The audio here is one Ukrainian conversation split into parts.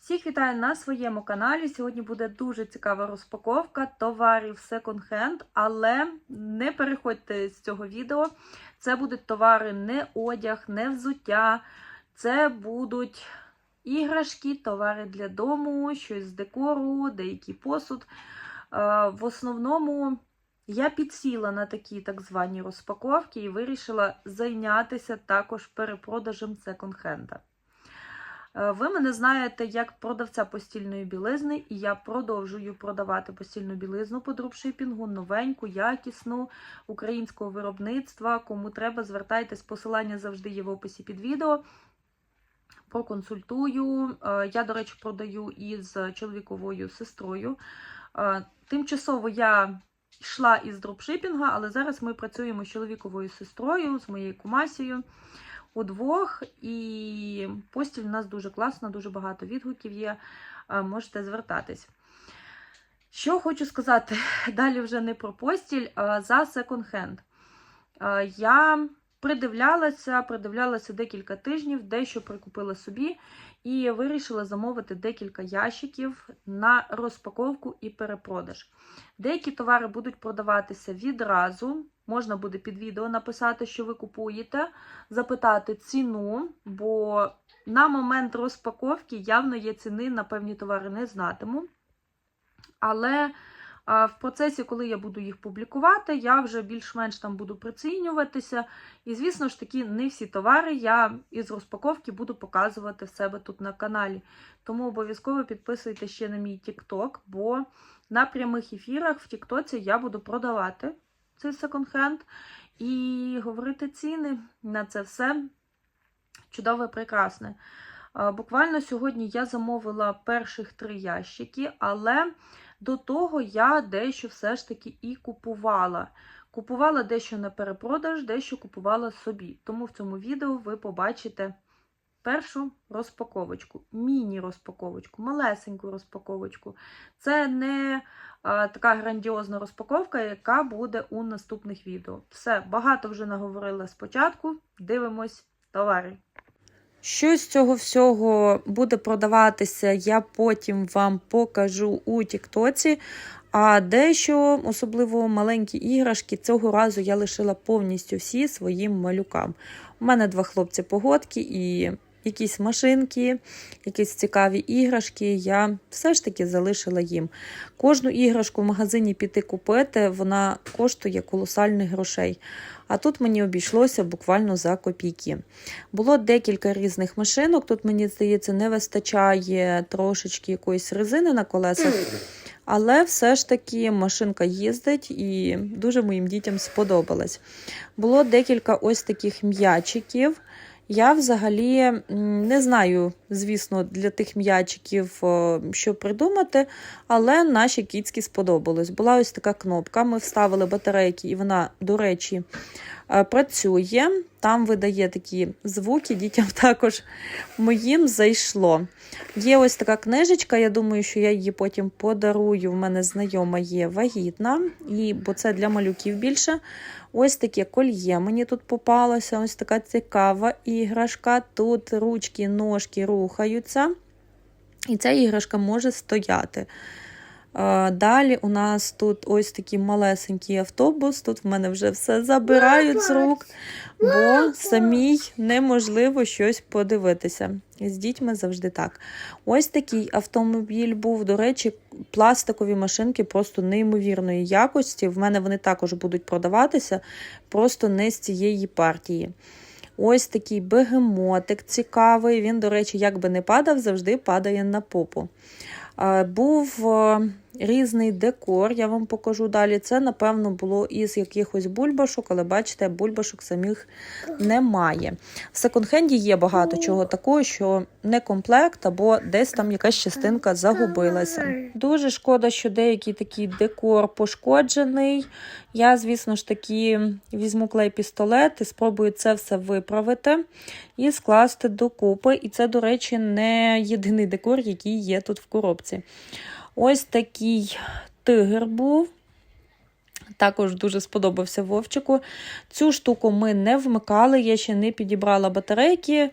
Всіх вітаю на своєму каналі. Сьогодні буде дуже цікава розпаковка товарів секонд-хенд, але не переходьте з цього відео. Це будуть товари не одяг, не взуття. Це будуть іграшки, товари для дому, щось з декору, деякий посуд. Е, В основному я підсіла на такі так звані розпаковки і вирішила зайнятися також перепродажем секонд-хенда. Е, Ви мене знаєте як продавця постільної білизни, і я продовжую продавати постільну білизну по дропшипінгу, новеньку, якісну українського виробництва. Кому треба, звертайтесь, посилання завжди є в описі під відео. Проконсультую. Е, Я, до речі, продаю із чоловіковою сестрою. Е, Тимчасово я йшла із дропшипінга, але зараз ми працюємо з чоловіковою сестрою, з моєю кумасією удвох. І постіль у нас дуже класна, дуже багато відгуків є. е, Можете звертатись. Що хочу сказати, далі вже не про постіль, а за секонд-хенд. Я придивлялася, придивлялася декілька тижнів, дещо прикупила собі, і вирішила замовити декілька ящиків на розпаковку і перепродаж. Деякі товари будуть продаватися відразу. Можна буде під відео написати, що ви купуєте, запитати ціну, бо на момент розпаковки явно є ціни на певні товари не знатиму. Але в процесі, коли я буду їх публікувати, я вже більш-менш там буду прицінюватися. І, звісно ж таки, не всі товари я із розпаковки буду показувати в себе тут на каналі. Тому обов'язково підписуйте ще на мій TikTok, бо на прямих ефірах в Тіктоці я буду продавати цей секонд-хенд і говорити ціни на це все чудове, прекрасне. Буквально сьогодні я замовила перших три ящики, але до того я дещо все ж таки і купувала. Купувала дещо на перепродаж, дещо купувала собі. Тому в цьому відео ви побачите першу розпаковочку, міні-розпаковочку, малесеньку розпаковочку. Це не а, така грандіозна розпаковка, яка буде у наступних відео. Все, багато вже наговорила спочатку. Дивимось товари. Що з цього всього буде продаватися, я потім вам покажу у Тіктоці. А дещо, особливо маленькі іграшки, цього разу я лишила повністю всі своїм малюкам. У мене два хлопці погодки і якісь машинки, якісь цікаві іграшки. Я все ж таки залишила їм. Кожну іграшку в магазині піти купити, вона коштує колосальних грошей. А тут мені обійшлося буквально за копійки. Було декілька різних машинок. Тут, мені здається, не вистачає трошечки якоїсь резини на колесах. Але все ж таки машинка їздить і дуже моїм дітям сподобалась. Було декілька ось таких м'ячиків. Я взагалі не знаю, звісно, для тих м'ячиків, що придумати, але наші кіцькі сподобалось. Була ось така кнопка. Ми вставили батарейки, і вона, до речі, працює. Там видає такі звуки, дітям також моїм зайшло. Є ось така книжечка, я думаю, що я її потім подарую. В мене знайома є вагітна, і, бо це для малюків більше. Ось таке кольє мені тут попалося, ось така цікава іграшка. Тут ручки, ножки рухаються, і ця іграшка може стояти. Далі у нас тут ось такий малесенький автобус. Тут в мене вже все забирають з рук, бо самій неможливо щось подивитися. З дітьми завжди так. Ось такий автомобіль був. До речі, пластикові машинки просто неймовірної якості. В мене вони також будуть продаватися, просто не з цієї партії. Ось такий бегемотик цікавий. Він, до речі, як би не падав, завжди падає на попу. Е, Був е, різний декор, я вам покажу далі. Це, напевно, було із якихось бульбашок, але бачите, бульбашок самих немає. В секонд-хенді є багато чого такого, що не комплект, або десь там якась частинка загубилася. Дуже шкода, що деякий такий декор пошкоджений. Я, звісно ж таки, візьму клей-пістолет і спробую це все виправити і скласти докупи. І це, до речі, не єдиний декор, який є тут в коробці. Ось такий тигр був. Також дуже сподобався Вовчику. Цю штуку ми не вмикали, я ще не підібрала батарейки.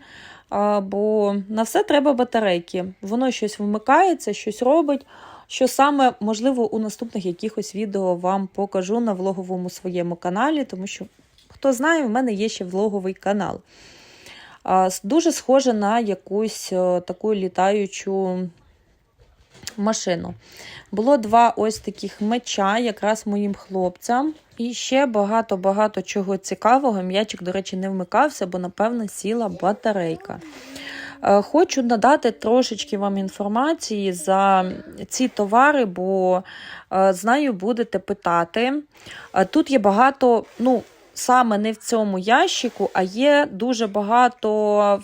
Бо на все треба батарейки. Воно щось вмикається, щось робить. Що саме, можливо, у наступних якихось відео вам покажу на влоговому своєму каналі, тому що, хто знає, в мене є ще влоговий канал. Дуже схоже на якусь е, таку літаючу машину. Було два ось таких меча, якраз моїм хлопцям. І ще багато-багато чого цікавого. М'ячик, до речі, не вмикався, бо, напевно, сіла батарейка. Е, Хочу надати трошечки вам інформації за ці товари, бо е, знаю, будете питати. Е, Тут є багато, ну, саме не в цьому ящику, а є дуже багато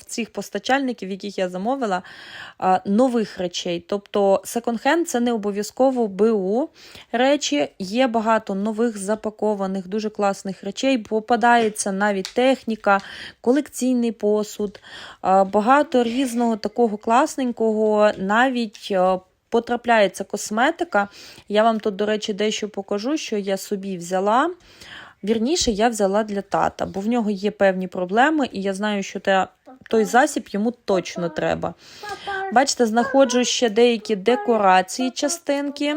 в цих постачальників, яких я замовила, нових речей. Тобто секонд-хенд це не обов'язково БУ речі. Є багато нових запакованих, дуже класних речей. Попадається навіть техніка, колекційний посуд, багато різного такого класненького, навіть. Потрапляється косметика. Я вам тут, до речі, дещо покажу, що я собі взяла. Вірніше, я взяла для тата, бо в нього є певні проблеми, і я знаю, що те, той засіб йому точно треба. Бачите, знаходжу ще деякі декорації, частинки.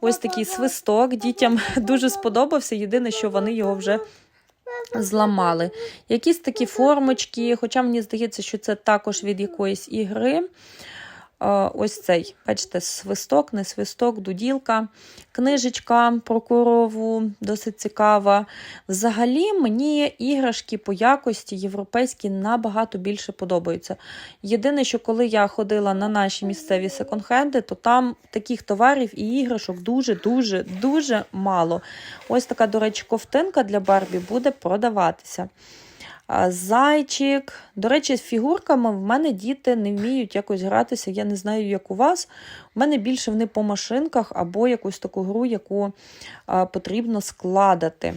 Ось такий свисток. Дітям дуже сподобався. Єдине, що вони його вже зламали. Якісь такі формочки, хоча мені здається, що це також від якоїсь ігри. Е, Ось цей, бачите, свисток, не свисток, дуділка, книжечка про корову, досить цікава. Взагалі, мені іграшки по якості європейські набагато більше подобаються. Єдине, що коли я ходила на наші місцеві секонд-хенди, то там таких товарів і іграшок дуже-дуже дуже мало. Ось така, до речі, ковтинка для Барбі буде продаватися. Зайчик. До речі, з фігурками в мене діти не вміють якось гратися. Я не знаю, як у вас. У мене більше вони по машинках або якусь таку гру, яку потрібно складати.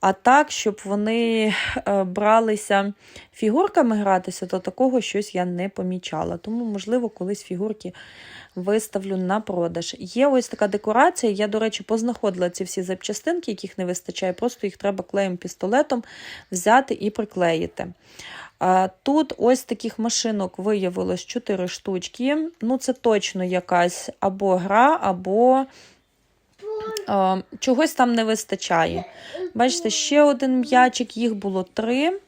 А так, щоб вони е, бралися фігурками гратися, то такого щось я не помічала. Тому, можливо, колись фігурки виставлю на продаж. Є ось така декорація. Я, до речі, познаходила ці всі запчастинки, яких не вистачає. Просто їх треба клеєм пістолетом взяти і приклеїти. Тут ось таких машинок виявилось 4 штучки. Ну, це точно якась або гра, або а, чогось там не вистачає. Бачите, ще один м'ячик, їх було три.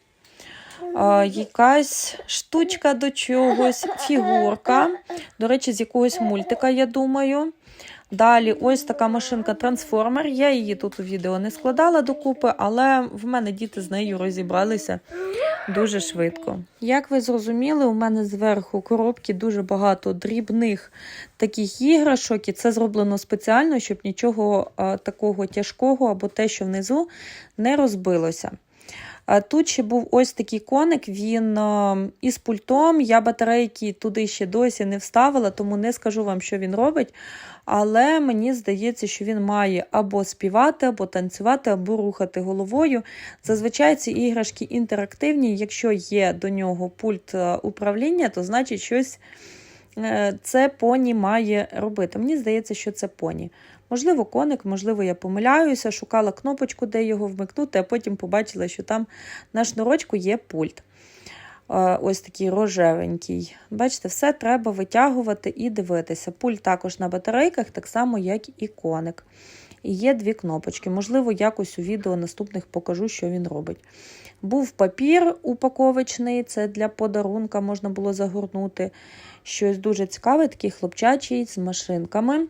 О, якась штучка до чогось, фігурка. До речі, з якогось мультика, я думаю. Далі, ось така машинка трансформер. Я її тут у відео не складала докупи, але в мене діти з нею розібралися дуже швидко. Як ви зрозуміли, у мене зверху коробки дуже багато дрібних таких іграшок, і це зроблено спеціально, щоб нічого а, такого тяжкого або те, що внизу, не розбилося. Тут ще був ось такий коник, він із пультом. Я батарейки туди ще досі не вставила, тому не скажу вам, що він робить. Але мені здається, що він має або співати, або танцювати, або рухати головою. Зазвичай ці іграшки інтерактивні. Якщо є до нього пульт е, управління, то значить щось е, це поні має робити. Мені здається, що це поні. Можливо, коник, можливо, я помиляюся, шукала кнопочку, де його вмикнути, а потім побачила, що там на шнурочку є пульт. Е, Ось такий рожевенький. Бачите, все треба витягувати і дивитися. Пульт також на батарейках, так само, як і коник. І є дві кнопочки. Можливо, якось у відео наступних покажу, що він робить. Був папір упаковочний, це для подарунка можна було загорнути. Щось дуже цікаве, такий хлопчачий з машинками.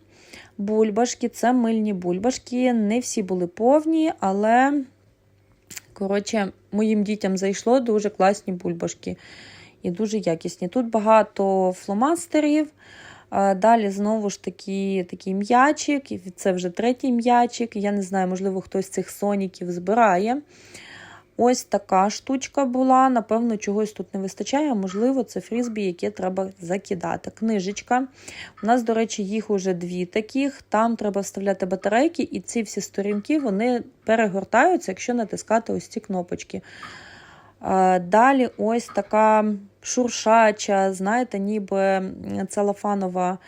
Бульбашки, це мильні бульбашки. Не всі були повні, але, коротше, моїм дітям зайшло дуже класні бульбашки і дуже якісні. Тут багато фломастерів. Далі знову ж таки такий м'ячик, це вже третій м'ячик. Я не знаю, можливо, хтось з цих соніків збирає. Ось така штучка була. Напевно, чогось тут не вистачає, можливо, це фрізбі, яке треба закидати. Книжечка. У нас, до речі, їх уже дві таких. Там треба вставляти батарейки, і ці всі сторінки вони перегортаються, якщо натискати ось ці кнопочки. Далі ось така шуршача, знаєте, ніби целофанова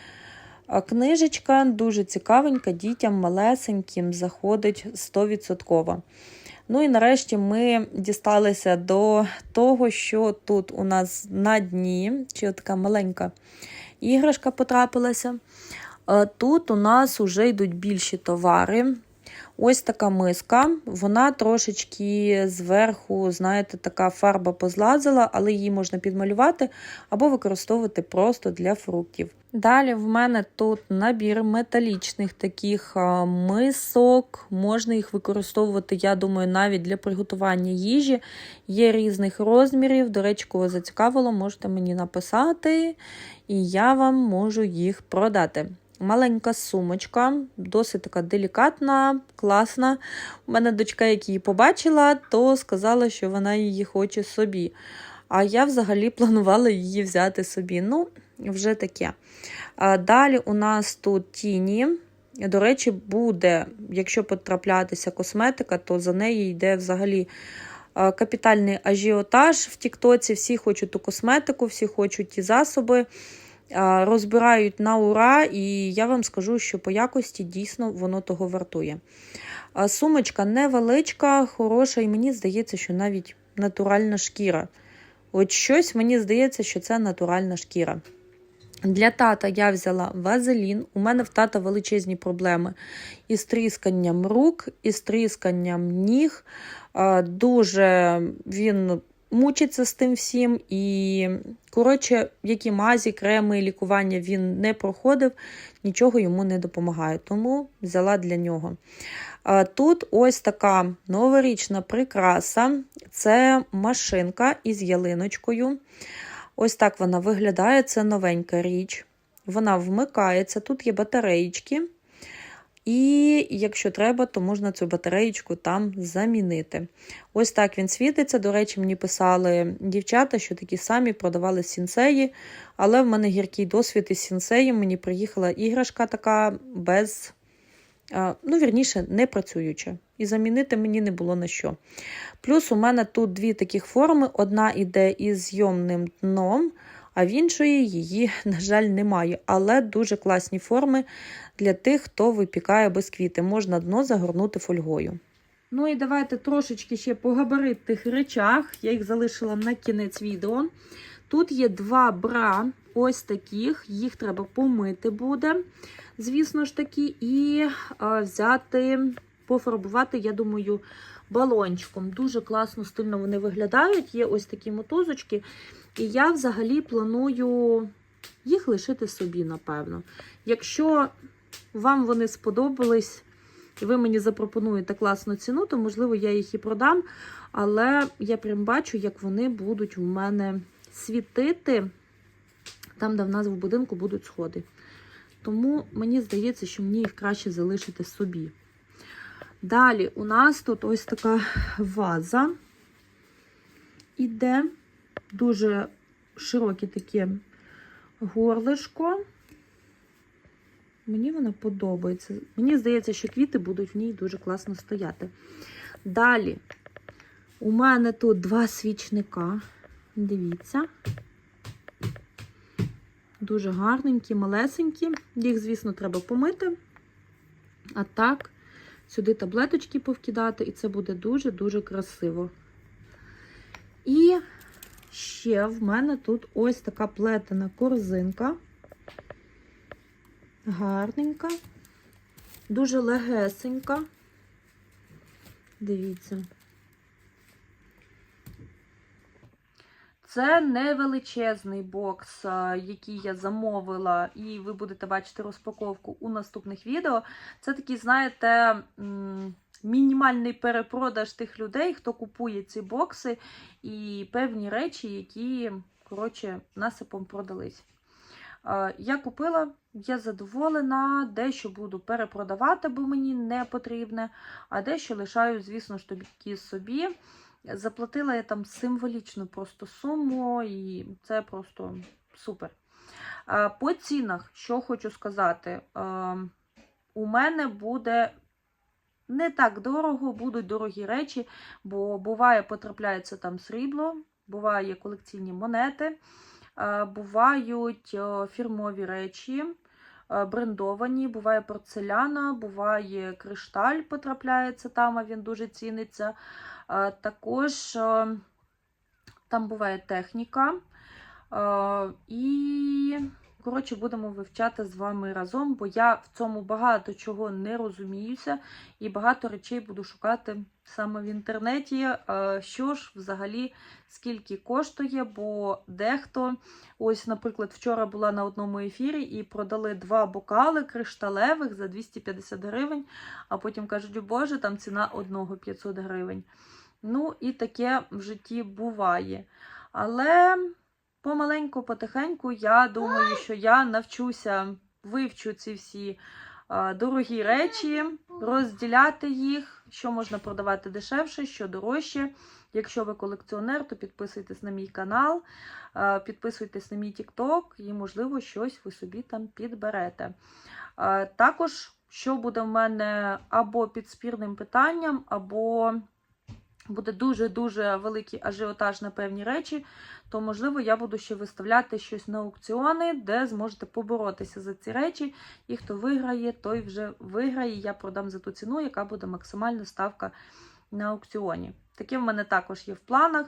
книжечка, дуже цікавенька, дітям малесеньким заходить 100%. Ну і нарешті ми дісталися до того, що тут у нас на дні, чи така маленька іграшка потрапилася. Е, Тут у нас вже йдуть більші товари. Ось така миска, вона трошечки зверху, знаєте, така фарба позлазила, але її можна підмалювати або використовувати просто для фруктів. Далі в мене тут набір металічних таких мисок. Можна їх використовувати, я думаю, навіть для приготування їжі. Є різних розмірів. До речі, кого зацікавило, можете мені написати, і я вам можу їх продати. Маленька сумочка, досить така делікатна, класна. У мене дочка, як її побачила, то сказала, що вона її хоче собі. А я взагалі планувала її взяти собі. Ну, вже таке. Далі у нас тут тіні. До речі, буде, якщо потраплятися косметика, то за неї йде взагалі капітальний ажіотаж в Тіктоці. Всі хочуть ту косметику, всі хочуть ті засоби. Розбирають на ура, і я вам скажу, що по якості дійсно воно того вартує. Сумочка невеличка, хороша, і мені здається, що навіть натуральна шкіра. От щось мені здається, що це натуральна шкіра. Для тата я взяла вазелін. У мене в тата величезні проблеми із трісканням рук, із трісканням ніг. Дуже він мучиться з тим всім. І, коротше, які мазі, креми, лікування він не проходив, нічого йому не допомагає. Тому взяла для нього. Тут ось така новорічна прикраса. Це машинка із ялиночкою. Ось так вона виглядає, це новенька річ. Вона вмикається, тут є батареїчки. І якщо треба, то можна цю батареєчку там замінити. Ось так він світиться. До речі, мені писали дівчата, що такі самі продавали сінсеї, але в мене гіркий досвід із сінсеєм. Мені приїхала іграшка така без, ну, вірніше, не працююча. І замінити мені не було на що. Плюс у мене тут дві таких форми: одна іде із зйомним дном, а в іншої її, на жаль, немає. Але дуже класні форми для тих, хто випікає бисквіти. Можна дно загорнути фольгою. Ну і давайте трошечки ще по габаритних речах. Я їх залишила на кінець відео. Тут є два бра, ось таких, їх треба помити буде, звісно ж таки, і а, взяти, пофарбувати, я думаю, балончиком. Дуже класно, стильно вони виглядають. Є ось такі мотузочки. І я взагалі планую їх лишити собі, напевно. Якщо вам вони сподобались, і ви мені запропонуєте класну ціну, то, можливо, я їх і продам. Але я прям бачу, як вони будуть у мене світити там, де в нас в будинку будуть сходи. Тому мені здається, що мені їх краще залишити собі. Далі у нас тут ось така ваза іде. Дуже широке таке горлишко. Мені вона подобається. Мені здається, що квіти будуть в ній дуже класно стояти. Далі, у мене тут два свічника. Дивіться. Дуже гарненькі, малесенькі. Їх, звісно, треба помити. А так, сюди таблеточки повкидати, і це буде дуже-дуже красиво. І ще в мене тут ось така плетена корзинка. Гарненька, дуже легесенька. Дивіться. Це не величезний бокс, який я замовила, і ви будете бачити розпаковку у наступних відео. Це такий, знаєте, мінімальний перепродаж тих людей, хто купує ці бокси, і певні речі, які, коротше, насипом продались. Я купила, я задоволена, дещо буду перепродавати, бо мені не потрібне, а дещо лишаю, звісно ж, собі. Заплатила я там символічну просто суму, і це просто супер. По цінах, що хочу сказати, е, у мене буде не так дорого, будуть дорогі речі, бо буває, потрапляється там срібло, буває колекційні монети. Е, Бувають е, фірмові речі, е, брендовані, буває порцеляна, буває кришталь потрапляється там, а він дуже ціниться. Також там буває техніка. І, коротше, будемо вивчати з вами разом, бо я в цьому багато чого не розуміюся, і багато речей буду шукати саме в інтернеті. Е, Що ж взагалі скільки коштує, бо дехто, ось, наприклад, вчора була на одному ефірі і продали два бокали кришталевих за 250 гривень, а потім кажуть, о Боже, там ціна одного 500 гривень. Ну, і таке в житті буває. Але помаленьку, потихеньку, я думаю, що я навчуся, вивчу ці всі дорогі речі, розділяти їх, що можна продавати дешевше, що дорожче. Якщо ви колекціонер, то підписуйтесь на мій канал, підписуйтесь на мій TikTok і, можливо, щось ви собі там підберете. Також, що буде в мене або під спірним питанням, або буде дуже-дуже великий ажіотаж на певні речі, то, можливо, я буду ще виставляти щось на аукціони, де зможете поборотися за ці речі. І хто виграє, той вже виграє. Я продам за ту ціну, яка буде максимальна ставка на аукціоні. Таке в мене також є в планах.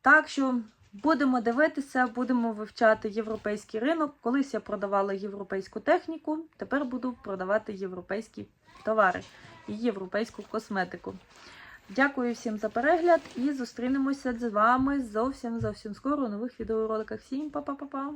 Так що будемо дивитися, будемо вивчати європейський ринок. Колись я продавала європейську техніку, тепер буду продавати європейські товари і європейську косметику. Дякую всім за перегляд і зустрінемося з вами зовсім зовсім скоро у нових відеороликах. Всім па-па-па-па!